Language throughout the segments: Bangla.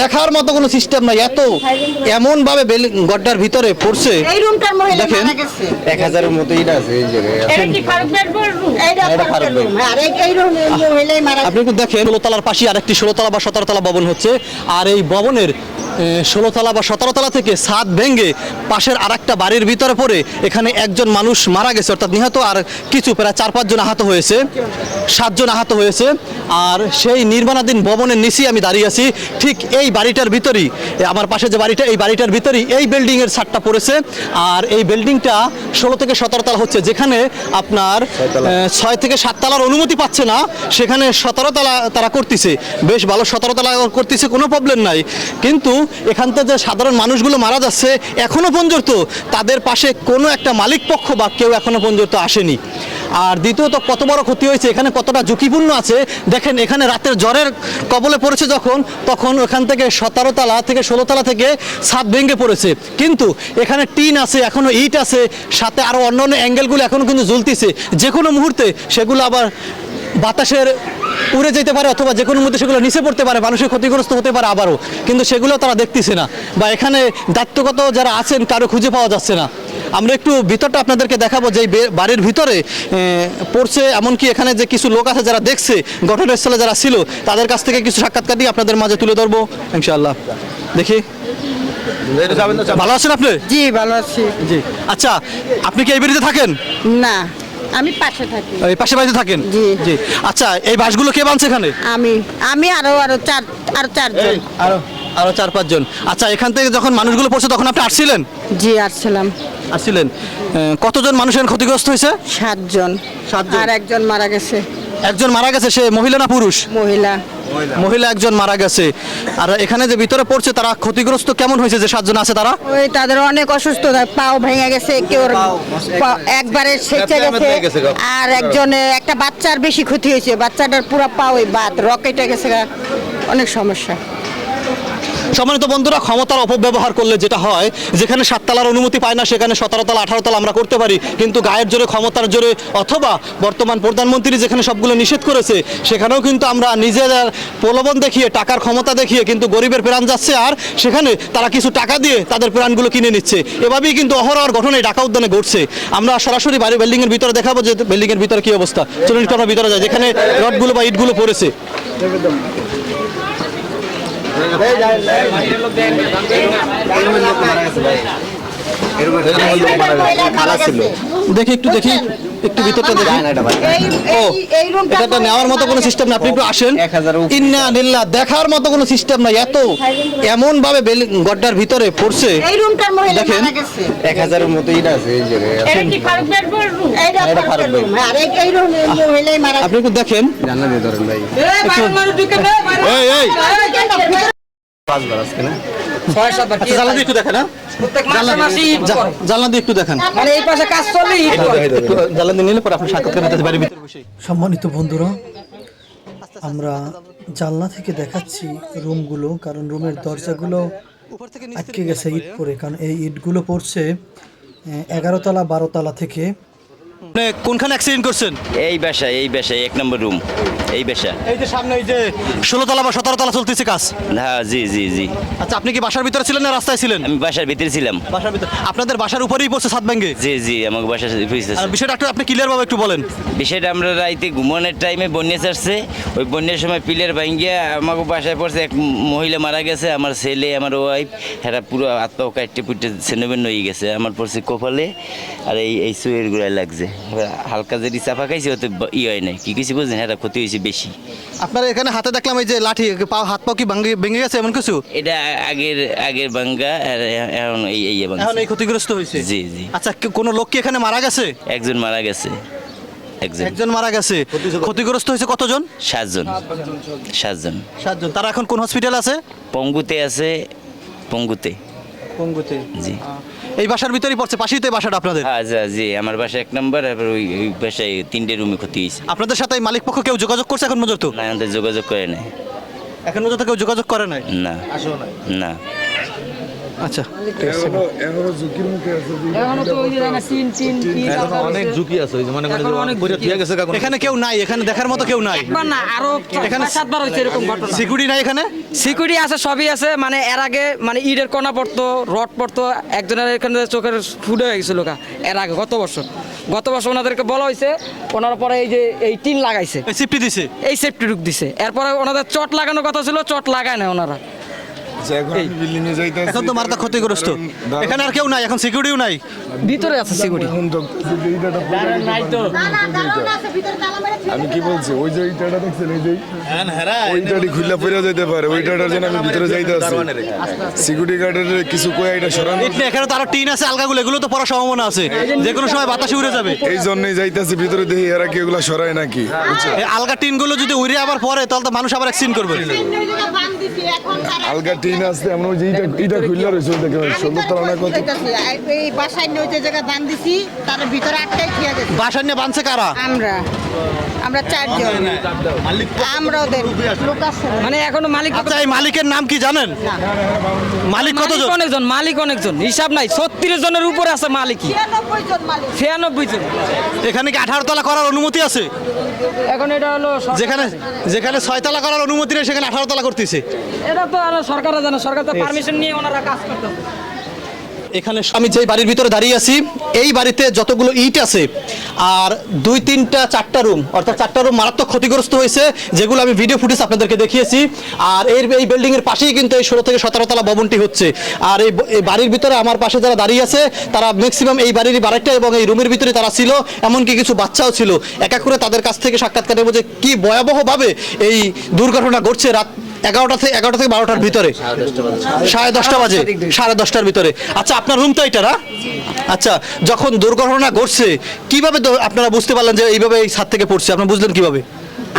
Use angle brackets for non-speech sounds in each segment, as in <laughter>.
দেখার মতো কোনো সিস্টেম নাই। এত এমন ভাবে গড্ডার ভিতরে পড়ছে। এই রুমটার মহিলা দেখেন। 1000 এর মতো আছে এই যে এটা কি ফারুকের রুম এটা ফারুক ভাই। রুম আর এই রুম এই মহিলাই মারা আপনি একটু দেখেন তলার পাশে আরেকটি ষোলোতলা বা সতেরোতলা ভবন হচ্ছে। আর এই ভবনের ষোলোতলা বা সতেরোতলা থেকে ছাদ ভেঙে পাশের আরেকটা বাড়ির ভিতরে পড়ে এখানে একজন মানুষ মারা গেছে অর্থাৎ নিহত আর কিছু প্রায় চার পাঁচজন আহত হয়েছে সাতজন আহত হয়েছে। আর সেই নির্মাণাধীন ভবনের নিচেই আমি দাঁড়িয়ে আছি। ঠিক এই বাড়িটার ভিতরেই আমার পাশে যে বাড়িটা এই বাড়িটার ভিতরেই এই বিল্ডিংয়ের ছাদটা পড়েছে। আর এই বিল্ডিংটা ষোলো থেকে সতেরো তলা হচ্ছে যেখানে আপনার ছয় থেকে সাত তলার অনুমতি পাচ্ছে না। সেখানে সতেরো তলা তারা করতেছে। বেশ ভালো সতেরো তলা করতেছে কোনো প্রবলেম নাই। কিন্তু এখান থেকে যে সাধারণ মানুষগুলো মারা যাচ্ছে এখনও পর্যন্ত তাদের পাশে কোনো একটা মালিক পক্ষ বা কেউ এখনও পর্যন্ত আসেনি। আর দ্বিতীয়ত কত বড় ক্ষতি হয়েছে, এখানে কতটা ঝুঁকিপূর্ণ আছে, দেখেন এখানে রাতের জ্বরের কবলে পড়েছে যখন, তখন ওখান থেকে সতেরো তলা থেকে ষোলো তলা থেকে ছাদ ভেঙে পড়েছে। কিন্তু এখানে টিন আছে, এখনও ইট আছে, সাথে আরও অন্য অন্য অ্যাঙ্গেলগুলো এখনও কিন্তু ঝুলতেছে যে কোনো মুহূর্তে সেগুলো আবার বাতাসের উড়ে যেতে পারে অথবা যে কোনো মুহূর্তে সেগুলো নিচে পড়তে পারে মানুষের ক্ষতিগ্রস্ত হতে পারে আবারও। কিন্তু সেগুলো তারা দেখতেছে না। বা এখানে দায়িত্বগত যারা আছেন কারও খুঁজে পাওয়া যাচ্ছে না। আমরা একটু ভিতরটা আপনাদেরকে দেখাবো যে বাড়ির ভিতরে পড়ছে এমনকি এখানে যে কিছু লোক আছে যারা দেখছে ঘটনাস্থলে যারা ছিল তাদের কাছ থেকে কিছু সাক্ষাৎকার দিয়ে আপনাদের মাঝে তুলে ধরবো ইনশাআল্লাহ। দেখি। ভালো আছেন আপনি? জি ভালো আছি। জি। আচ্ছা আপনি কি এই বাড়িতে থাকেন? না। আমি পাশে থাকি। এই পাশে বাড়িতে থাকেন? জি। জি। আচ্ছা এই বাসগুলো কে বানছে এখানে? আমি আমি আরও আরও চার আরও চারজন। আরও আরও চার পাঁচজন। আচ্ছা এখান থেকে যখন মানুষগুলো পড়ছে তখন আপনি আসছিলেন? জি আসছিলাম। আসছিলেন। এ, কতজন মানুষের ক্ষতিগ্রস্ত হয়েছে? সাতজন। সাতজন। আর একজন মারা গেছে। একজন মারা গেছে সে মহিলা না পুরুষ? মহিলা। মহিলা। একজন মারা গেছে। আর এখানে যে ভিতরে পড়ছে তারা ক্ষতিগ্রস্ত কেমন হয়েছে যে সাতজন আছে তারা? ওই তাদের অনেক অসুস্থ পাও ভেঙে গেছে কেউ পা- একবারে সেচে গেছে। আর একজন একটা বাচ্চার বেশি ক্ষতি হয়েছে বাচ্চাটার পুরো পাও ওই বাত রকেটে গেছে গা। অনেক সমস্যা। সম্মানিত বন্ধুরা, ক্ষমতার অপব্যবহার করলে যেটা হয়, যেখানে সাততলার অনুমতি পায় না, সেখানে সতেরো তলা, আঠারো তলা আমরা করতে পারি। কিন্তু গায়ের জোরে, ক্ষমতার জোরে, অথবা বর্তমান প্রধানমন্ত্রী যেখানে সবগুলো নিষেধ করেছে, সেখানেও কিন্তু আমরা নিজেদের প্রলোভন দেখিয়ে, টাকার ক্ষমতা দেখিয়ে কিন্তু গরিবের প্রাণ যাচ্ছে। আর সেখানে তারা কিছু টাকা দিয়ে তাদের প্রাণগুলো কিনে নিচ্ছে। এভাবেই কিন্তু অহরহর ঘটনা ঢাকা উদ্যানে ঘটছে। আমরা সরাসরি বাড়ি বিল্ডিংয়ের ভিতরে দেখাবো যে বিল্ডিংয়ের ভিতরে কী অবস্থা। চলুন আমরা ভিতরে যাই, যেখানে রডগুলো বা ইটগুলো পড়েছে। ভাই দেখি একটু দেখি একটু ভিতরটা দেখি। ও এটা তো নেওয়ার মতো কোনো সিস্টেম না। আপনি একটু আসেন। ইন্না নিল্লা দেখার মতো কোনো সিস্টেম নাই এত এমন ভাবে গড্ডার ভিতরে পড়ছে। এই রুমটার মহিলা দেখেন। এক হাজারের মতো ইট আছে এটা মারা আপনি একটু দেখেন। জানা দিয়ে ধরেন ভাই। এই এই। পাঁচবার আজকে না? জানলা দিয়ে একটু দেখেন হ্যাঁ? জানলা দিয়ে একটু দেখেন। মানে এই পাশে কাজ চলে জানলা দিয়ে নিলে পরে আপনি সাক্ষাৎকার নিতে বাড়ির ভিতরে বসে সম্মানিত বন্ধুরা আমরা জানলা থেকে দেখাচ্ছি রুমগুলো কারণ রুমের দরজাগুলো আটকে গেছে ইট পরে কারণ এই ইটগুলো পড়ছে এগারোতলা বারোতলা থেকে আপনি কোনখানে অ্যাক্সিডেন্ট করছেন? এই বাসায় এই বাসায় এক নম্বর রুম এই বাসা এই যে সামনে এই যে ষোলো তলা বা সতেরো তলা চলতেছে কাজ। হ্যাঁ জি জি জি। আচ্ছা আপনি কি বাসার ভিতরে ছিলেন না রাস্তায় ছিলেন? আমি বাসার ভিতরে ছিলাম। বাসার ভিতরে। আপনাদের বাসার উপরেই পড়ছে সাত ব্যাঙ্গে? জি জি আমাকে বাসার আর বিষয়টা একটু আপনি ক্লিয়ার ভাবে একটু বলেন। বিষয়টা আমরা রাইতে ঘুমানোর টাইমে বন্যা চাচ্ছে ওই বন্যার সময় পিলের ভাঙ্গিয়া আমাকে বাসায় পড়ছে। এক মহিলা মারা গেছে আমার ছেলে আমার ওয়াইফ এরা পুরো আত্মা কাটতে পুটে সেনবেন হয়ে গেছে। আমার পড়ছে কপালে আর এই এই সুয়ের গুড়ায় লাগছে। হালকা যদি চাপা খাইছে ওতে ই হয় নাই। কি কিছু বুঝলেন হ্যাঁ ক্ষতি হয়েছে বেশি। আপনার এখানে হাতে দেখলাম এই যে লাঠি পা হাত পা কি ভাঙ্গে ভেঙে গেছে এমন কিছু? এটা আগের আগের ভাঙ্গা আর এখন এই এই ভাঙ্গা এখন এই ক্ষতিগ্রস্ত হয়েছে? জি জি। আচ্ছা কি- কোনো লোক কি এখানে মারা গেছে? একজন মারা গেছে। একজন। একজন মারা গেছে। ক্ষতিগ্রস্ত হয়েছে কতজন? সাতজন। সাতজন। সাতজন। তারা এখন কোন হসপিটাল আছে? পঙ্গুতে আছে। পঙ্গুতে। পঙ্গুতে। জি। এই বাসার ভিতরেই পড়ছে পাশেই তো এই বাসাটা আপনাদের। হ্যাঁ জি, জি আমার বাসা এক নম্বর আর ওই ওই বাসায় তিনটে রুমে ক্ষতি হয়েছে। আপনাদের সাথে এই মালিক পক্ষ কেউ যোগাযোগ করছে এখন পর্যন্ত? না আমাদের যোগাযোগ করে নাই। এখন পর্যন্ত কেউ যোগাযোগ করে নাই? না। না। আচ্ছা এখনও এখনও ঝুঁকির মুখে আছে এখনও তো ওই যে জায়গায় টিন টিন টিন অনেক ঝুঁকি আছে ওই যে মনে করেন অনেক করে গেছে কাকুন এখানে কেউ নাই এখানে দেখার মতো কেউ নাই। একবার না আরও এখানে সাতবার হয়েছে এরকম ঘটনা। সিকিউরিটি নাই এখানে? সিকিউরিটি আছে সবই আছে মানে এর আগে মানে ইটের কণা পড়তো রড পড়তো একজনের এখানে চোখের ফুটে হয়ে গেছিল এর আগে গত বছর। গত বছর ওনাদেরকে বলা হয়েছে ওনার পরে এই যে এই টিন লাগাইছে। সিফটি দিছে? এই সেফটি রুক দিছে। এরপরে ওনাদের চট লাগানোর কথা ছিল চট লাগায় না ওনারা। এখন তো মারাত্মক ক্ষতিগ্রস্ত। এখানে আর কেউ নাই এখন সিকিউরিটিও নাই। ভিতরে আছে সিকিউরিটি এখন দেখতেছি যে ইটাটা পড়ে গেছে। আমি কি বলছি ওই যে ইটাটা দেখছেন এই যে ওই খুললা পড়ে যেতে পারে ওই জন্য আমি ভিতরে যাইতে আছি। সিকিউরিটি গার্ডের কিছু কয়ে এটা সরানো এখানে তো আরও টিন আছে আলগাগুলো এগুলো তো পড়ার সম্ভাবনা আছে। যে কোনো সময় বাতাসে উড়ে যাবে। এই জন্যই যাইতেছি ভিতরে দেখি এরা কি এগুলা সরায় নাকি? এই আলগা টিনগুলো যদি উড়ে আবার পরে তাহলে তো মানুষ আবার অ্যাক্সিডেন্ট করবে। আলগা টিন আসতে এমন ওই যে ইটা ইটা খুললা রয়েছে ওই দেখে সুন্দর তলা অনেক কত এই বাসায় নিয়ে যে জায়গায় বান দিছি তার ভিতরে আটকাই খেয়ে গেছে। বাসায় নিয়ে বাঁধছে কারা? আমরা। আমরা চারজন। আমরা ওদের লোক আছে মানে এখনও মালিক আচ্ছা এই মালিকের নাম কি জানেন? মালিক মালিক কতজন? অনেকজন মালিক অনেকজন হিসাব নাই ছত্রিশ জনের উপরে আছে মালিকই। ছিয়ানব্বই জন মালিক। ছিয়ানব্বই জন। এখানে কি আঠারো তলা করার অনুমতি আছে? এখন এটা হলো যেখানে যেখানে ছয় তলা করার অনুমতি নেই সেখানে আঠারো তলা করতেছে। এটা তো আর সরকারে জানে সরকার তো পারমিশন নিয়ে ওনারা কাজ করতে এখানে আমি যেই বাড়ির ভিতরে দাঁড়িয়ে আছি, এই বাড়িতে যতগুলো ইট আছে আর দুই তিনটা, চারটা রুম, অর্থাৎ চারটা রুম মারাত্মক ক্ষতিগ্রস্ত হয়েছে, যেগুলো আমি ভিডিও ফুটেজ আপনাদেরকে দেখিয়েছি। আর এর, এই বিল্ডিং এর পাশেই কিন্তু এই ষোলো থেকে সতেরো তলা ভবনটি হচ্ছে। আর এই বাড়ির ভিতরে আমার পাশে যারা দাঁড়িয়ে আছে, তারা ম্যাক্সিমাম এই বাড়ির বাড়িটা এবং এই রুমের ভিতরে তারা ছিল, এমনকি কিছু বাচ্চাও ছিল। এক এক করে তাদের কাছ থেকে সাক্ষাৎকার নেব যে কি ভয়াবহভাবে এই দুর্ঘটনা ঘটছে রাত এগারোটা থেকে এগারোটা থেকে বারোটার ভিতরে। সাড়ে দশটা বাজে, সাড়ে দশটার ভিতরে। আচ্ছা আপনার রুম তো এটা না? আচ্ছা যখন দুর্ঘটনা ঘটছে, কীভাবে আপনারা বুঝতে পারলেন যে এইভাবে এই ছাদ থেকে পড়ছে? আপনি বুঝলেন কীভাবে?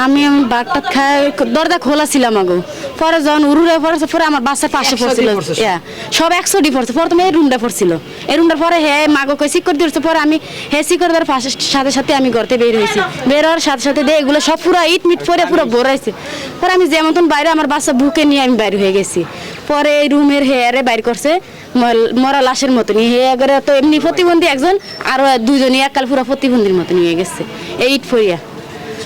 আমি আমি বাগটা খাই দরজা খোলা ছিলাম আগো। পরে যখন উড়ুরে পড়েছে পরে আমার বাসার পাশে পড়ছিল। ইয়া, সব একশো ডি পড়ছে। প্রথমে এই রুমটা পড়ছিল। এই রুমটার পরে হে মাগো কই করে দিয়েছে পরে আমি হে সিক করে দেওয়ার পাশে সাথে সাথে আমি ঘরতে বের হয়েছি। বের হওয়ার সাথে সাথে দিয়ে এগুলো সব পুরো ইট মিট পরে পুরো ভরাইছে পরে আমি যেমন বাইরে আমার বাসা বুকে নিয়ে আমি বাইরে হয়ে গেছি। পরে এই রুমের হেয়ারে বাইর করছে মরা লাশের মতনই। হে এবারে তো এমনি প্রতিবন্ধী একজন আর দুজনই এককাল পুরো প্রতিবন্ধীর মতন নিয়ে গেছে। এই ইট ফরিয়া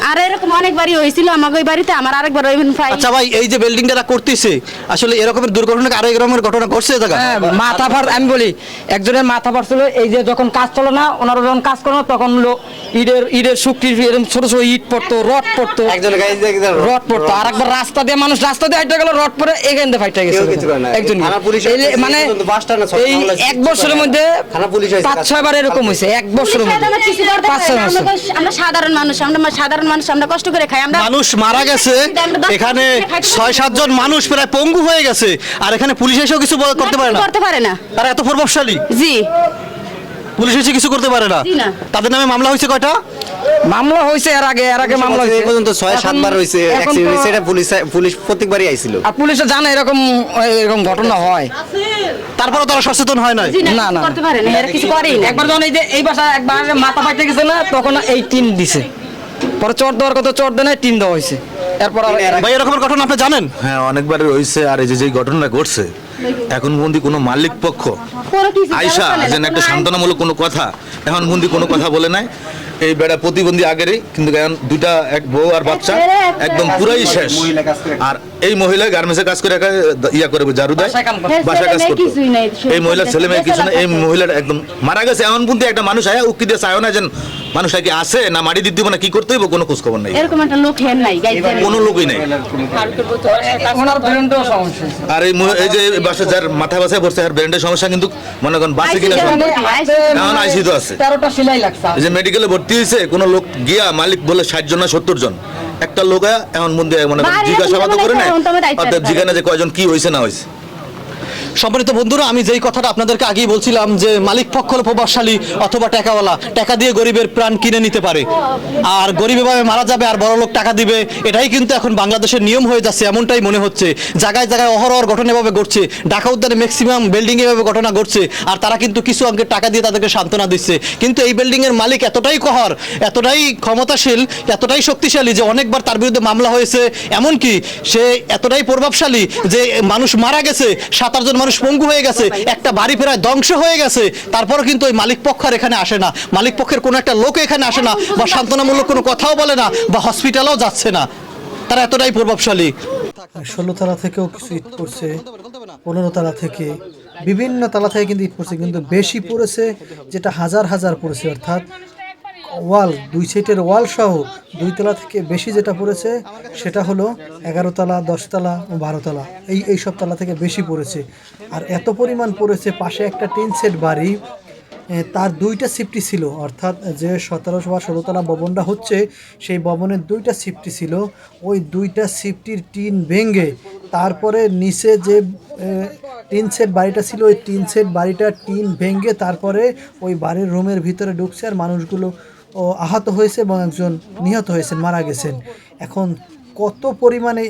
আর এরকম অনেকবারই হয়েছিল আমাকে ওই বাড়িতে আমার আরেকবার ওই আচ্ছা ভাই এই যে বিল্ডিং যারা করতেছে আসলে এরকমের দুর্ঘটনা আরও এরকমের ঘটনা ঘটছে এই জায়গায়? হ্যাঁ মাথা ফার আমি বলি একজনের মাথা ফাটছিল এই যে যখন কাজ চলে না ওনারা যখন কাজ করে না তখন লো ইটের ইটের শুক্তির এরকম ছোট ছোট ইট পড়তো রড পড়তো একজন রড পড়তো। আর একবার রাস্তা দিয়ে মানুষ রাস্তা দিয়ে হাইটে গেল রড পরে এখান দিয়ে ফাইটে গেছে। একজন মানে এই এক বছরের মধ্যে থানা পুলিশ এসেছে, পাঁচ কাজ- ছয় বার এরকম হয়েছে এক বছরের মধ্যে। পাঁচ ছয় আমরা সাধারণ মানুষ আমরা সাধারণ মানুষ আমরা কষ্ট করে খাই আমরা মানুষ মারা গেছে <laughs> এখানে ছয় সাতজন মানুষ প্রায় পঙ্গু হয়ে গেছে আর এখানে পুলিশ এসেও কিছু করতে পারে না। করতে পারে না। তারা এত প্রভাবশালী। জি। পুলিশ এসে কিছু করতে পারে না। তাদের নামে মামলা হয়েছে কয়টা? মামলা হয়েছে এর আগে এর আগে মামলা হয়েছে। পর্যন্ত ছয় এখন- সাতবার হয়েছে এখন অ্যাক্সিডেন্ট এটা পুলিশ পুলিশ প্রত্যেকবারই আইছিল। আর পুলিশে জানে এরকম এরকম ঘটনা হয়। তারপরেও তারা সচেতন হয় না না, না। করতে পারে না এরা কিছু করেই না। একবার যখন এই যে এই বাসা একবার মাথা ফাইটে গেছে না তখন এই টিন দিছে। পরে চট দেওয়ার কথা চট দেয় দেওয়া হয়েছে। এরপর ভাই এরকমের ঘটনা আপনি জানেন? হ্যাঁ অনেকবার হয়েছে আর এই যে যে ঘটনা ঘটছে এখন বন্দি কোনো মালিক পক্ষ। আয়সা যেন একটা সান্ত্বনামূলক কোনো কথা এখন বন্দি কোনো কথা বলে নাই। এই বেড়া প্রতিবন্ধী আগেরই কিন্তু এখন দুইটা এক বউ আর বাচ্চা একদম পুরাই শেষ। কাজ করে। আর এই মহিলা গার্মেন্টসে কাজ করে ইয়া করে ঝাড়ু দেয় বাসা কাজ করতো। এই মহিলার ছেলে মেয়ে কিছু না এই মহিলাটা একদম মারা গেছে এমন পর্যন্ত একটা মানুষ আয়া উকি দিয়ে চায় না যেন মানুষ কি আছে না মারি দিতে দিব না কি করতে হইব কোনো খোঁজ খবর নাই। এরকম একটা লোক হেন নাই কোনো লোকই নাই। ওনার ব্রেনটাও সমস্যা আর এই এই যে বাসা যার মাথা বাসায় পড়ছে আর ব্র্যান্ডের সমস্যা কিন্তু মনে করেন বাসে। যেমন- এখন আইসি তো আছে। তেরোটা সেলাই লাগছে। এই যে মেডিকেলে ভর্তি হয়েছে কোনো লোক গিয়া মালিক বলে ষাট জন না সত্তর জন। একটা লোক আয়া এখন মধ্যে মনে করেন জিজ্ঞাসাবাদ করে না অর্থাৎ। জিজ্ঞাসা যে কয়জন কি হয়েছে না হয়েছে। সম্মানিত বন্ধুরা, আমি যেই কথাটা আপনাদেরকে আগেই বলছিলাম যে মালিক পক্ষ প্রভাবশালী অথবা টাকাওয়ালা, টাকা দিয়ে গরিবের প্রাণ কিনে নিতে পারে। আর গরিব এভাবে মারা যাবে আর বড় লোক টাকা দিবে, এটাই কিন্তু এখন বাংলাদেশের নিয়ম হয়ে যাচ্ছে, এমনটাই মনে হচ্ছে। জায়গায় জায়গায় অহরহর ঘটনা এভাবে ঘটছে, ঢাকা উদ্যানে ম্যাক্সিমাম বিল্ডিং এভাবে ঘটনা ঘটছে, আর তারা কিন্তু কিছু অঙ্কের টাকা দিয়ে তাদেরকে সান্ত্বনা দিচ্ছে। কিন্তু এই বিল্ডিং এর মালিক এতটাই কহর, এতটাই ক্ষমতাশীল, এতটাই শক্তিশালী যে অনেকবার তার বিরুদ্ধে মামলা হয়েছে, এমনকি সে এতটাই প্রভাবশালী যে মানুষ মারা গেছে, সাত আটজন মানুষ পঙ্গু হয়ে গেছে, একটা বাড়ি প্রায় ধ্বংস হয়ে গেছে, তারপরও কিন্তু ওই মালিক পক্ষ আর এখানে আসে না। মালিক পক্ষের কোনো একটা লোক এখানে আসে না, বা সান্ত্বনামূলক কোনো কথাও বলে না, বা হসপিটালেও যাচ্ছে না। তারা এতটাই প্রভাবশালী। ষোলো তলা থেকেও কিছু ইট পড়ছে, পনেরো তলা থেকে। বিভিন্ন তলা থেকে কিন্তু ইট পড়ছে, কিন্তু বেশি পড়েছে, যেটা হাজার হাজার পড়েছে, অর্থাৎ ওয়াল, দুই সাইডের ওয়াল সহ দুই তলা থেকে বেশি যেটা পড়েছে সেটা হলো এগারো তলা দশতলা ও বারো তলা। এই এই সব তলা থেকে বেশি পড়েছে। আর এত পরিমাণ পড়েছে, পাশে একটা টিন সেট বাড়ি তার দুইটা সিফটি ছিল। অর্থাৎ যে সতেরোশো বা ষোলোতলা ভবনটা হচ্ছে, সেই ভবনের দুইটা সিফটি ছিল। ওই দুইটা সিফটির টিন ভেঙে তারপরে নিচে যে টিন সেট বাড়িটা ছিল, ওই টিন সেট বাড়িটা টিন ভেঙে তারপরে ওই বাড়ির রুমের ভিতরে ঢুকছে আর মানুষগুলো ও আহত হয়েছে এবং একজন নিহত হয়েছেন, মারা গেছেন। এখন কত পরিমাণে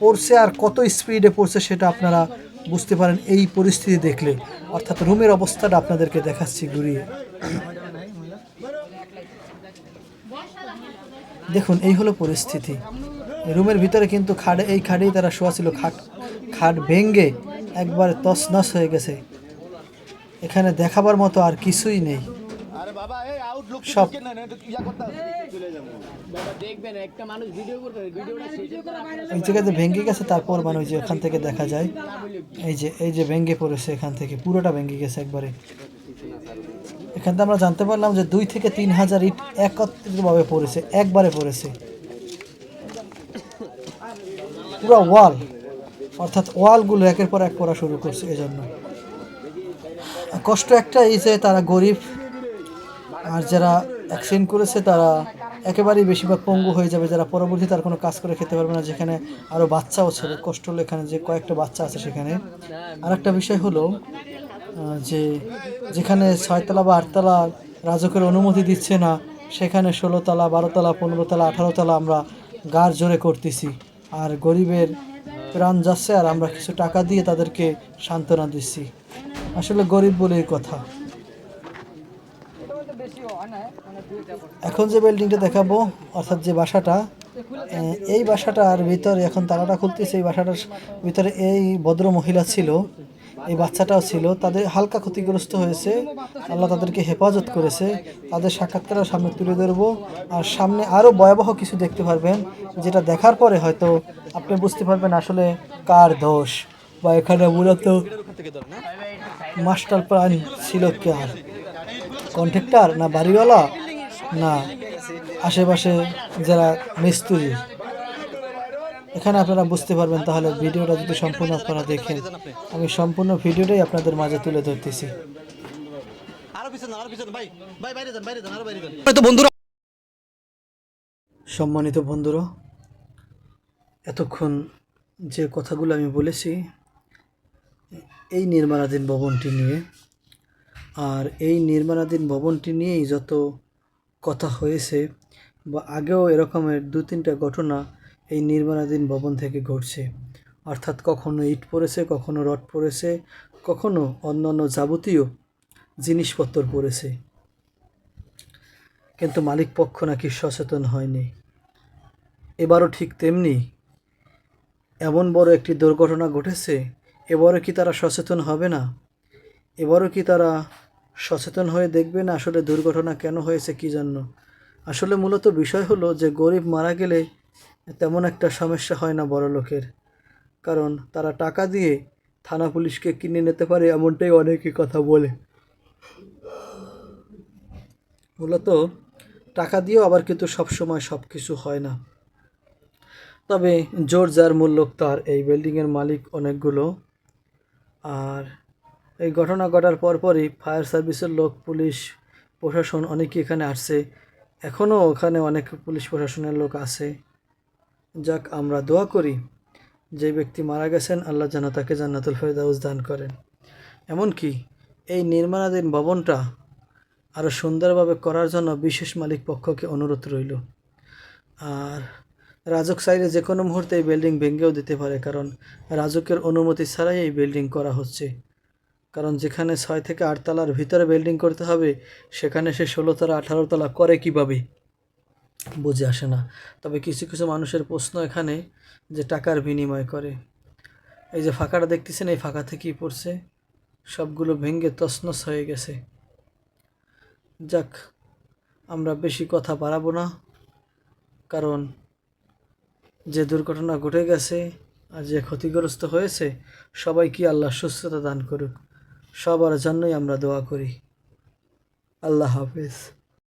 পড়ছে আর কত স্পিডে পড়ছে সেটা আপনারা বুঝতে পারেন, এই পরিস্থিতি দেখলে। অর্থাৎ রুমের অবস্থাটা আপনাদেরকে দেখাচ্ছি ঘুরিয়ে। দেখুন, এই হলো পরিস্থিতি। রুমের ভিতরে কিন্তু খাট, এই খাটেই তারা শোয়া ছিল। খাট খাট ভেঙ্গে একবার তছনছ হয়ে গেছে। এখানে দেখাবার মতো আর কিছুই নেই। সব এই জায়গাতে ভেঙে গেছে তারপর মানে ওই যে ওখান থেকে দেখা যায়। এই যে এই যে ভেঙে পড়েছে এখান থেকে পুরোটা ভেঙে গেছে একবারে। এখান থেকে আমরা জানতে পারলাম যে দুই থেকে তিন হাজার ইট একত্রিতভাবে পড়েছে একবারে পড়েছে। পুরো ওয়াল অর্থাৎ ওয়ালগুলো একের পর এক পড়া শুরু করছে এজন্য। কষ্ট একটা এই যে তারা গরিব আর যারা অ্যাক্সিডেন্ট করেছে তারা একেবারেই বেশিরভাগ পঙ্গু হয়ে যাবে, যারা পরবর্তীতে আর কোনো কাজ করে খেতে পারবে না। যেখানে আরও বাচ্চাও ছিল, কষ্ট হলো এখানে যে কয়েকটা বাচ্চা আছে সেখানে। আর একটা বিষয় হলো যে যেখানে ছয়তলা বা আটতলা রাজকের অনুমতি দিচ্ছে না, সেখানে ষোলোতলা, বারোতলা, পনেরোতলা, আঠারোতলা আমরা গার জোরে করতেছি। আর গরিবের প্রাণ যাচ্ছে আর আমরা কিছু টাকা দিয়ে তাদেরকে সান্ত্বনা দিচ্ছি। আসলে গরিব বলেই কথা। এখন যে বিল্ডিংটা দেখাবো, অর্থাৎ যে বাসাটা এই বাসাটার ভিতরে এখন তালাটা খুলতেছে, এই বাসাটার ভিতরে এই ভদ্র মহিলা ছিল, এই বাচ্চাটাও ছিল, তাদের হালকা ক্ষতিগ্রস্ত হয়েছে, আল্লাহ তাদেরকে হেফাজত করেছে, তাদের সাক্ষাৎকার সামনে তুলে ধরবো, আর সামনে আরও ভয়াবহ কিছু দেখতে পারবেন, যেটা দেখার পরে হয়তো আপনি বুঝতে পারবেন আসলে কার দোষ, বা এখানে মূলত মাস্টার প্ল্যান ছিল কার? কন্ট্রাক্টর না বাড়িওয়ালা? না আশেপাশে যারা মিস্ত্রি এখানে আপনারা বুঝতে পারবেন তাহলে ভিডিওটা যদি সম্পূর্ণ আপনারা দেখেন আমি সম্পূর্ণ ভিডিওটাই আপনাদের মাঝে তুলে ধরতেছি। সম্মানিত বন্ধুরা এতক্ষণ যে কথাগুলো আমি বলেছি এই নির্মাণাধীন ভবনটি নিয়ে আর এই নির্মাণাধীন ভবনটি নিয়েই যত কথা হয়েছে বা আগেও এরকমের দু তিনটা ঘটনা এই নির্মাণাধীন ভবন থেকে ঘটছে। অর্থাৎ কখনো ইট পড়েছে, কখনো রড পড়েছে, কখনো অন্যান্য যাবতীয় জিনিসপত্র পড়েছে। কিন্তু মালিক পক্ষ নাকি সচেতন হয়নি। এবারও ঠিক তেমনি এমন বড় একটি দুর্ঘটনা ঘটেছে, এবারও কি তারা সচেতন হবে না? এবারও কি তারা সচেতন হয়ে দেখবে না আসলে দুর্ঘটনা কেন হয়েছে কি জন্য। আসলে মূলত বিষয় হলো যে, গরিব মারা গেলে তেমন একটা সমস্যা হয় না বড় লোকের। কারণ তারা টাকা দিয়ে থানা পুলিশকে কিনে নিতে পারে এমনটাই অনেকে কথা বলে। মূলত টাকা দিয়েও আবার কিন্তু সবসময় সব কিছু হয় না। তবে জোর যার মূল্য তার এই বিল্ডিংয়ের মালিক অনেকগুলো। আর এই ঘটনা ঘটার পরপরই ফায়ার সার্ভিসের লোক, পুলিশ, প্রশাসন অনেকে এখানে আসছে। এখনও ওখানে অনেক পুলিশ প্রশাসনের লোক আছে। যাক, আমরা দোয়া করি, যে ব্যক্তি মারা গেছেন, আল্লাহ যেন তাকে জান্নাতুল ফেরদাউস দান করেন। এমনকি এই নির্মাণাধীন ভবনটা আরও সুন্দরভাবে করার জন্য বিশেষ মালিক পক্ষকে অনুরোধ রইল। আর রাজক চাইলে যে কোনো মুহূর্তে এই বিল্ডিং ভেঙেও দিতে পারে, কারণ রাজকের অনুমতি ছাড়াই এই বিল্ডিং করা হচ্ছে। কারণ যেখানে ছয় থেকে আটতলার ভিতরে বিল্ডিং করতে হবে, সেখানে সে ষোলোতলা আঠারোতলা করে কীভাবে? বুঝে আসে না। তবে কিছু কিছু মানুষের প্রশ্ন এখানে যে টাকার বিনিময় করে। এই যে ফাঁকাটা দেখতেছেন, এই ফাঁকা থেকেই পড়ছে। সবগুলো ভেঙে তছনছ হয়ে গেছে। যাক, আমরা বেশি কথা বাড়াবো না, কারণ যে দুর্ঘটনা ঘটে গেছে আর যে ক্ষতিগ্রস্ত হয়েছে সবাই কি আল্লাহ সুস্থতা দান করুক। সবার জন্যই আমরা দোয়া করি। আল্লাহ হাফিজ।